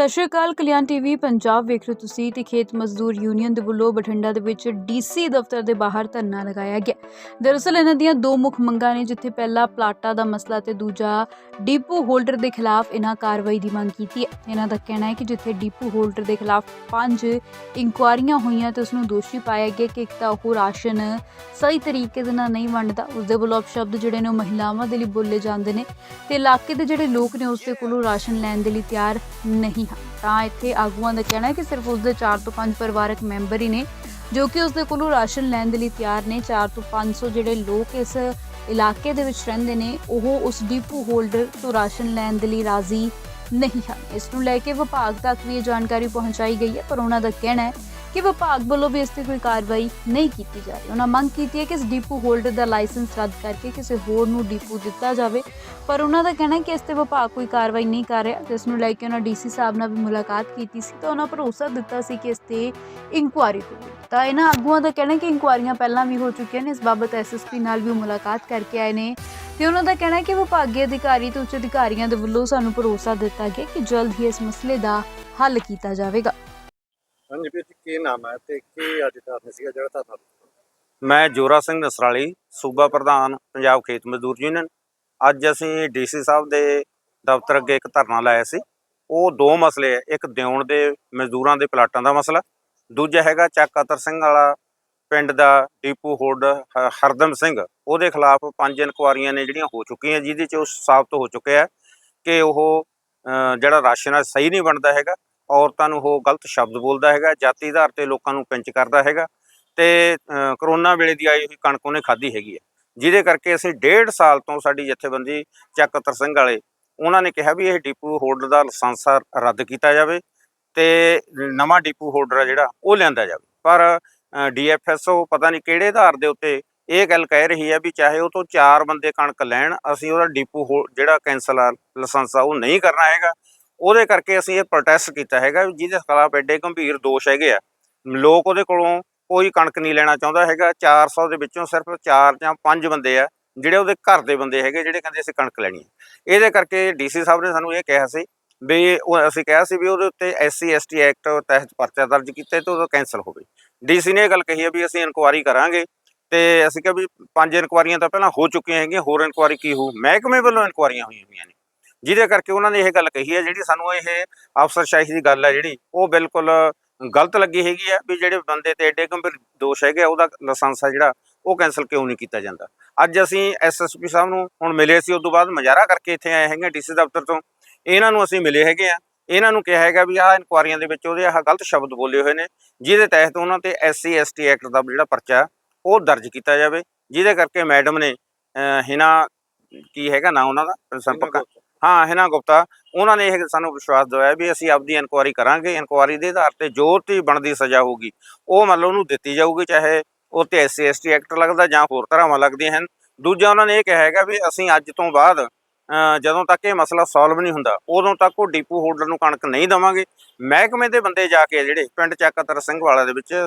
ਸਤਿ ਸ਼੍ਰੀ ਅਕਾਲ, ਕਲਿਆਣ ਟੀਵੀ, ਪੰਜਾਬ ਵੇਖ ਰਹੇ ਹੋ ਤੁਸੀਂ ਤੇ ਖੇਤ ਮਜ਼ਦੂਰ ਯੂਨੀਅਨ ਦੇ ਵੱਲੋਂ ਬਠਿੰਡਾ ਦੇ ਵਿੱਚ ਡੀਸੀ ਦਫ਼ਤਰ ਦੇ ਬਾਹਰ ਧਰਨਾ ਲਗਾਇਆ ਗਿਆ। ਦਰਅਸਲ ਇਹਨਾਂ ਦੀਆਂ ਦੋ ਮੁੱਖ ਮੰਗਾਂ ਨੇ, ਜਿੱਥੇ ਪਹਿਲਾ ਪਲਾਟਾ ਦਾ ਮਸਲਾ ਤੇ ਦੂਜਾ ਡੀਪੂ ਹੋਲਡਰ ਦੇ ਖਿਲਾਫ ਇਹਨਾਂ ਕਾਰਵਾਈ ਦੀ ਮੰਗ ਕੀਤੀ ਹੈ। ਇਹਨਾਂ ਦਾ ਕਹਿਣਾ ਹੈ ਕਿ ਜਿੱਥੇ ਡੀਪੂ ਹੋਲਡਰ ਦੇ ਖਿਲਾਫ ਪੰਜ ਇਨਕੁਆਰੀਆਂ ਹੋਈਆਂ ਤੇ ਉਸ ਨੂੰ ਦੋਸ਼ੀ ਪਾਇਆ ਗਿਆ ਕਿ ਇੱਕ ਤਾਂ ਉਹ ਰਾਸ਼ਨ ਸਹੀ ਤਰੀਕੇ ਦੇ ਨਾਲ ਨਹੀਂ ਵੰਡਦਾ ਉਸ ਦੇ ਵੱਲੋਂ ਅਪਸ਼ਬਦ ਜਿਹੜੇ ਨੇ ਉਹ ਮਹਿਲਾਵਾਂ ਦੇ ਲਈ ਬੋਲੇ ਜਾਂਦੇ ਨੇ ਤੇ ਇਲਾਕੇ ਦੇ ਜਿਹੜੇ ਲੋਕ ਨੇ ਉਸ ਦੇ ਕੋਲੋਂ ਰਾਸ਼ਨ ਲੈਣ ਦੇ ਲਈ ਤਿਆਰ ਨਹੀਂ ਹਨ ਤਾਂ ਇੱਥੇ ਆਗੂਆਂ ਦਾ ਕਹਿਣਾ ਹੈ ਕਿ ਸਿਰਫ ਉਸ ਦੇ 4 ਤੋਂ 5 ਪਰਿਵਾਰਕ ਮੈਂਬਰ ਹੀ ਨੇ, ਜੋ ਕਿ ਉਸ ਦੇ ਕੋਲੋਂ ਰਾਸ਼ਨ ਲੈਣ ਦੇ ਲਈ ਤਿਆਰ ਨੇ। 4 ਤੋਂ 500 ਜਿਹੜੇ ਲੋਕ ਇਸ ਇਲਾਕੇ ਦੇ ਵਿੱਚ ਰਹਿੰਦੇ ਨੇ, ਉਹ ਉਸ ਡੀਪੂ ਹੋਲਡਰ ਤੋਂ ਰਾਸ਼ਨ ਲੈਣ ਦੇ ਲਈ ਰਾਜ਼ੀ ਨਹੀਂ ਹਨ। ਇਸ ਨੂੰ ਲੈ ਕੇ ਵਿਭਾਗ ਤੱਕ ਵੀ ਇਹ ਜਾਣਕਾਰੀ ਪਹੁੰਚਾਈ ਗਈ ਹੈ, ਪਰ ਉਹਨਾਂ ਦਾ ਕਹਿਣਾ ਹੈ ਕਿ ਵਿਭਾਗ ਵੱਲੋਂ ਵੀ ਇਸ ਤੇ ਕੋਈ ਕਾਰਵਾਈ ਨਹੀਂ ਕੀਤੀ ਜਾ ਰਹੀ। ਉਹਨਾਂ ਮੰਗ ਕੀਤੀ ਹੈ ਕਿ ਇਸ ਡੀਪੂ ਹੋਲਡਰ ਦਾ ਲਾਇਸੈਂਸ ਰੱਦ ਕਰਕੇ ਕਿਸੇ ਹੋਰ ਨੂੰ ਡੀਪੂ ਦਿੱਤਾ ਜਾਵੇ। ਪਰ ਉਹਨਾਂ ਦਾ ਕਹਿਣਾ ਹੈ ਕਿ ਇਸ ਤੇ ਵਿਭਾਗ ਕੋਈ ਕਾਰਵਾਈ ਨਹੀਂ ਕਰ ਰਿਹਾ। ਜਿਸ ਨੂੰ ਲੈ ਕੇ ਉਹਨਾਂ ਡੀਸੀ ਸਾਹਿਬ ਨਾਲ ਵੀ ਮੁਲਾਕਾਤ ਕੀਤੀ ਸੀ ਤਾਂ ਉਹਨਾਂ ਭਰੋਸਾ ਦਿੱਤਾ ਸੀ ਕਿ ਇਸ ਤੇ ਇਨਕੁਆਇਰੀ ਹੋਵੇਗੀ। ਤਾਂ ਇਹਨਾਂ ਆਗੂਆਂ ਦਾ ਕਹਿਣਾ ਹੈ ਕਿ ਇਨਕੁਆਇਰੀਆਂ ਪਹਿਲਾਂ ਵੀ ਹੋ ਚੁੱਕੀਆਂ ਨੇ। ਇਸ ਬਾਬਤ ਐਸਐਸਪੀ ਨਾਲ ਵੀ ਮੁਲਾਕਾਤ ਕਰਕੇ ਆਏ ਨੇ। ਤੇ ਉਹਨਾਂ ਦਾ ਕਹਿਣਾ ਹੈ ਕਿ ਵਿਭਾਗੀ ਅਧਿਕਾਰੀ ਤੇ ਉੱਚ ਅਧਿਕਾਰੀਆਂ ਦੇ ਵੱਲੋਂ ਸਾਨੂੰ ਭਰੋਸਾ ਦਿੱਤਾ ਗਿਆ ਕਿ ਜਲਦ ਹੀ ਇਸ ਮਸਲੇ ਦਾ ਹੱਲ ਕੀਤਾ ਜਾਵੇਗਾ। ਹਾਂਜੀ ਵੀਰ ਜੀ, ਕੀ ਨਾਮ ਹੈ ਤੇ ਕੀ ਅੱਜ ਧਰਨੇ ਸੀਗਾ ਜਿਹੜਾ ਧਰਨਾ ਮੈਂ ਜੋਰਾ ਸਿੰਘ ਨਸਰਾਲੀ, ਸੂਬਾ ਪ੍ਰਧਾਨ, ਪੰਜਾਬ ਖੇਤ ਮਜ਼ਦੂਰ ਯੂਨੀਅਨ। ਅੱਜ ਅਸੀਂ ਡੀਸੀ ਸਾਹਿਬ ਦੇ ਦਫ਼ਤਰ ਅੱਗੇ ਇੱਕ ਧਰਨਾ ਲਾਇਆ ਸੀ। ਉਹ ਦੋ ਮਸਲੇ ਹੈ ਇੱਕ ਦਿਉਣ ਦੇ ਮਜ਼ਦੂਰਾਂ ਦੇ ਪਲਾਟਾਂ ਦਾ ਮਸਲਾ, ਦੂਜਾ ਹੈਗਾ ਚੱਕ ਅਤਰ ਸਿੰਘ ਵਾਲਾ ਪਿੰਡ ਦਾ ਡੀਪੂ ਹੋਲਡ ਹਰਦਮ ਸਿੰਘ। ਉਹਦੇ ਖਿਲਾਫ ਪੰਜ ਇਨਕੁਆਰੀਆਂ ਨੇ ਜਿਹੜੀਆਂ ਹੋ ਚੁੱਕੀਆਂ, ਜਿਹਦੇ ਚ ਉਹ ਸਾਬਤ ਹੋ ਚੁੱਕਿਆ ਹੈ ਕਿ ਉਹ ਜਿਹੜਾ ਰਾਸ਼ਨ ਹੈ ਸਹੀ ਨਹੀਂ ਬਣਦਾ ਹੈਗਾ। ਔਰਤਾਂ ਨੂੰ ਉਹ ਗਲਤ ਸ਼ਬਦ ਬੋਲਦਾ ਹੈਗਾ, ਜਾਤੀ ਆਧਾਰ ਤੇ ਲੋਕਾਂ ਨੂੰ ਪਿੰਚ ਕਰਦਾ ਹੈਗਾ ਤੇ ਕਰੋਨਾ ਵੇਲੇ ਦੀ ਆਈ ਹੋਈ ਕਣਕ ਉਹਨੇ ਖਾਧੀ ਹੈਗੀ ਹੈ। ਜਿਹਦੇ ਕਰਕੇ ਅਸੀਂ ਡੇਢ ਸਾਲ ਤੋਂ ਸਾਡੀ ਜਥੇਬੰਦੀ ਚੱਕ ਸਿੰਘ ਵਾਲੇ, ਉਹਨਾਂ ਨੇ ਕਿਹਾ ਵੀ ਇਹ ਡੀਪੂ ਹੋਲਡਰ ਦਾ ਲਾਇਸੈਂਸ ਰੱਦ ਕੀਤਾ ਜਾਵੇ ਤੇ ਨਵਾਂ ਡੀਪੂ ਹੋਲਡਰ ਆ ਜਿਹੜਾ, ਉਹ ਲਿਆਂਦਾ ਜਾਵੇ। ਪਰ ਡੀਐਫਐਸਓ ਪਤਾ ਨਹੀਂ ਕਿਹੜੇ ਆਧਾਰ ਦੇ ਉੱਤੇ ਇਹ ਗੱਲ ਕਹਿ ਰਹੀ ਹੈ ਵੀ ਚਾਹੇ ਉਹ ਤੋਂ ਚਾਰ ਬੰਦੇ ਕਣਕ ਲੈਣ, ਅਸੀਂ ਉਹਦਾ ਡੀਪੂ ਹੋ- ਜਿਹੜਾ ਕੈਂਸਲ ਆ, ਲਾਇਸੈਂਸ ਆ, ਉਹ ਨਹੀਂ ਕਰਨਾ ਹੈਗਾ। ਉਹਦੇ ਕਰਕੇ ਅਸੀਂ ਇਹ ਪ੍ਰੋਟੈਸਟ ਕੀਤਾ ਹੈਗਾ ਵੀ ਜਿਹਦੇ ਖਿਲਾਫ ਐਡੇ ਗੰਭੀਰ ਦੋਸ਼ ਹੈਗੇ ਆ। ਲੋਕ ਉਹਦੇ ਕੋਲੋਂ ਕੋਈ ਕਣਕ ਨਹੀਂ ਲੈਣਾ ਚਾਹੁੰਦਾ ਹੈਗਾ। 400 ਦੇ ਵਿੱਚੋਂ ਸਿਰਫ 4 ਜਾਂ 5 ਬੰਦੇ ਆ, ਜਿਹੜੇ ਉਹਦੇ ਘਰ ਦੇ ਬੰਦੇ ਹੈਗੇ, ਜਿਹੜੇ ਕਹਿੰਦੇ ਅਸੀਂ ਕਣਕ ਲੈਣੀ ਹੈ ਇਹਦੇ ਕਰਕੇ ਡੀਸੀ ਸਾਹਿਬ ਨੇ ਸਾਨੂੰ ਇਹ ਕਿਹਾ ਸੀ ਵੀ ਉਹ ਅਸੀਂ ਕਿਹਾ ਸੀ ਵੀ ਉਹਦੇ ਉੱਤੇ ਐਸਸੀ ਐਸਟੀ ਐਕਟ ਤਹਿਤ ਪਰਚਾ ਦਰਜ ਕੀਤਾ ਤੇ ਉਹ ਕੈਂਸਲ ਹੋਵੇ। ਡੀਸੀ ਨੇ ਇਹ ਗੱਲ ਕਹੀ ਹੈ ਵੀ ਅਸੀਂ ਇਨਕੁਆਰੀ ਕਰਾਂਗੇ ਤੇ ਅਸੀਂ ਕਿਹਾ ਵੀ ਪੰਜ ਇਨਕੁਆਰੀਆਂ ਤਾਂ ਪਹਿਲਾਂ ਹੋ ਚੁੱਕੀਆਂ ਹੈਗੀਆਂ, ਹੋਰ ਇਨਕੁਆਰੀ ਕੀ ਹੋਊ? ਮਹਿਕਮੇ ਵੱਲੋਂ ਇਨਕੁਆਰੀਆਂ ਹੋਈਆਂ ਹੋਈਆਂ ਨੇ। ਜਿਹਦੇ ਕਰਕੇ ਉਹਨਾਂ ਨੇ ਇਹ ਗੱਲ ਕਹੀ ਹੈ ਜਿਹੜੀ ਸਾਨੂੰ ਇਹ ਅਫਸਰਸ਼ਾਹੀ ਦੀ ਗੱਲ ਹੈ ਜਿਹੜੀ ਉਹ ਬਿਲਕੁਲ ਗਲਤ ਲੱਗੀ ਹੈਗੀ ਆ ਵੀ ਜਿਹੜੇ ਬੰਦੇ ਤੇ ਐਡੇ ਗੰਭੀਰ ਦੋਸ਼ ਹੈਗੇ ਆ, ਉਹਦਾ ਲਾਇਸੈਂਸ ਆ ਜਿਹੜਾ ਉਹ ਕੈਨਸਲ ਕਿਉਂ ਨਹੀਂ ਕੀਤਾ ਜਾਂਦਾ। ਅੱਜ ਅਸੀਂ ਐਸਐਸਪੀ ਸਾਹਿਬ ਨੂੰ ਹੁਣ ਮਿਲੇ ਸੀ ਉਸ ਤੋਂ ਬਾਅਦ ਮਜ਼ਾਰਾ ਕਰਕੇ ਇੱਥੇ ਆਏ ਹੈਗੇ ਡੀਸੀ ਦਫ਼ਤਰ ਤੋਂ। ਇਹਨਾਂ ਨੂੰ ਅਸੀਂ ਮਿਲੇ ਹੈਗੇ ਆ। ਇਹਨਾਂ ਨੂੰ ਕਿਹਾ ਹੈਗਾ ਵੀ ਆਹ ਇਨਕੁਆਰੀਆਂ ਦੇ ਵਿੱਚ ਉਹਦੇ ਆਹ ਗਲਤ ਸ਼ਬਦ ਬੋਲੇ ਹੋਏ ਨੇ ਜਿਹਦੇ ਤਹਿਤ ਉਹਨਾਂ ਤੇ ਐਸਸੀ ਐਸਟੀ ਐਕਟ ਦਾ ਜਿਹੜਾ ਪਰਚਾ ਉਹ ਦਰਜ ਕੀਤਾ ਜਾਵੇ। ਜਿਹਦੇ ਕਰਕੇ ਮੈਡਮ ਨੇ ਹਿਨਾ ਕੀ ਹੈਗਾ ਨਾ ਉਹਨਾਂ ਦਾ? ਸੰਪਰਕ। ਹਾਂ ਹਿਨਾ ਗੁਪਤਾ? ਉਹਨਾਂ ਨੇ ਇਹ ਸਾਨੂੰ ਵਿਸ਼ਵਾਸ ਦਿਵਾਇਆ ਵੀ ਅਸੀਂ ਆਪਦੀ ਇਨਕੁਆਰੀ ਕਰਾਂਗੇ। ਇਨਕੁਆਰੀ ਦੇ ਆਧਾਰ ਤੇ ਜੋ ਤੇ ਬਣਦੀ ਸਜ਼ਾ ਹੋਊਗੀ। ਉਹ ਮਤਲਬ ਉਹਨੂੰ ਦਿੱਤੀ ਜਾਊਗੀ, ਚਾਹੇ ਉਹ ਤੇ ਐਸਸੀ ਐਸਟੀ ਐਕਟ ਲੱਗਦਾ ਜਾਂ ਹੋਰ ਧਾਰਾਵਾਂ ਲੱਗਦੀਆਂ ਹਨ। ਦੂਜਾ ਉਹਨਾਂ ਨੇ ਇਹ ਕਿਹਾ ਹੈਗਾ ਵੀ ਅਸੀਂ ਅੱਜ ਤੋਂ ਬਾਅਦ ਜਦੋਂ ਤੱਕ ਇਹ ਮਸਲਾ ਸੋਲਵ ਨਹੀਂ ਹੁੰਦਾ, ਉਦੋਂ ਤੱਕ ਉਹ ਡੀਪੂ ਹੋਲਡਰ ਨੂੰ ਕਣਕ ਨਹੀਂ ਦਵਾਂਗੇ। ਮਹਿਕਮੇ ਦੇ ਬੰਦੇ ਜਾ ਕੇ ਜਿਹੜੇ ਪਿੰਡ ਚੱਕਤਰ ਸਿੰਘ ਵਾਲਾ ਦੇ ਵਿੱਚ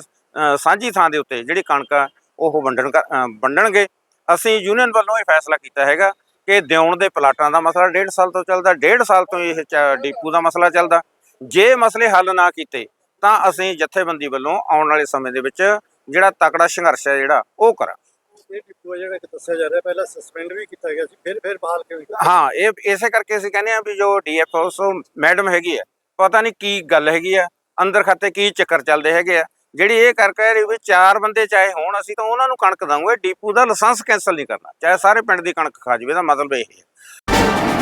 ਸਾਂਝੀ ਥਾਂ ਦੇ ਉੱਤੇ ਜਿਹੜੀ ਕਣਕ ਆ, ਉਹ ਵੰਡਣ ਕਰ- ਵੰਡਣਗੇ। ਅਸੀਂ ਯੂਨੀਅਨ ਵੱਲੋਂ ਇਹ ਫੈਸਲਾ ਕੀਤਾ ਹੈਗਾ। ਕਿ ਦਿਉਣ ਦੇ ਪਲਾਟਾਂ ਦਾ ਮਸਲਾ ਡੇਢ ਸਾਲ ਤੋਂ ਚੱਲਦਾ ਡੇਢ ਸਾਲ ਤੋਂ ਇਹ ਡੀਪੂ ਦਾ ਮਸਲਾ ਚੱਲਦਾ। ਜੇ ਮਸਲੇ ਹੱਲ ਨਾ ਕੀਤੇ ਤਾਂ ਅਸੀਂ ਜਥੇਬੰਦੀ ਵੱਲੋਂ ਆਉਣ ਵਾਲੇ ਸਮੇਂ ਦੇ ਵਿੱਚ ਜਿਹੜਾ ਤਕੜਾ ਸੰਘਰਸ਼ ਹੈ ਜਿਹੜਾ ਉਹ ਕਰਾਂ ਇਹ ਡਿਪੂ ਹੈ ਜਿਹੜਾ ਕਿ ਦੱਸਿਆ ਜਾ ਰਿਹਾ ਪਹਿਲਾਂ ਸਸਪੈਂਡ ਵੀ ਕੀਤਾ ਗਿਆ ਸੀ ਫਿਰ ਫਿਰ ਬਹਾਲ ਕਿਉਂ ਕੀਤਾ? ਹਾਂ ਇਹ ਇਸੇ ਕਰਕੇ ਅਸੀਂ ਕਹਿੰਦੇ ਆ ਵੀ ਜੋ ਡੀਐਫਓ ਮੈਡਮ ਹੈਗੀ ਆ ਪਤਾ ਨਹੀਂ ਕੀ ਗੱਲ ਹੈਗੀ ਆ ਅੰਦਰ ਖਾਤੇ ਕੀ ਚੱਕਰ ਚੱਲਦੇ ਹੈਗੇ ਆ। ਜਿਹੜੀ ਇਹ ਕਰ ਕਹਿ ਰਹੀ ਵੀ ਚਾਰ ਬੰਦੇ ਚਾਹੇ ਹੋਣ, ਅਸੀਂ ਤਾਂ ਉਹਨਾਂ ਨੂੰ ਕਣਕ ਦਵਾਂਗੇ ਡੀਪੂ ਦਾ ਲਾਇਸੈਂਸ ਕੈਂਸਲ ਨਹੀਂ ਕਰਨਾ। ਚਾਹੇ ਸਾਰੇ ਪਿੰਡ ਦੀ ਕਣਕ ਖਾ ਜਾਵੇ ਦਾ ਮਤਲਬ ਇਹ ਹੈ।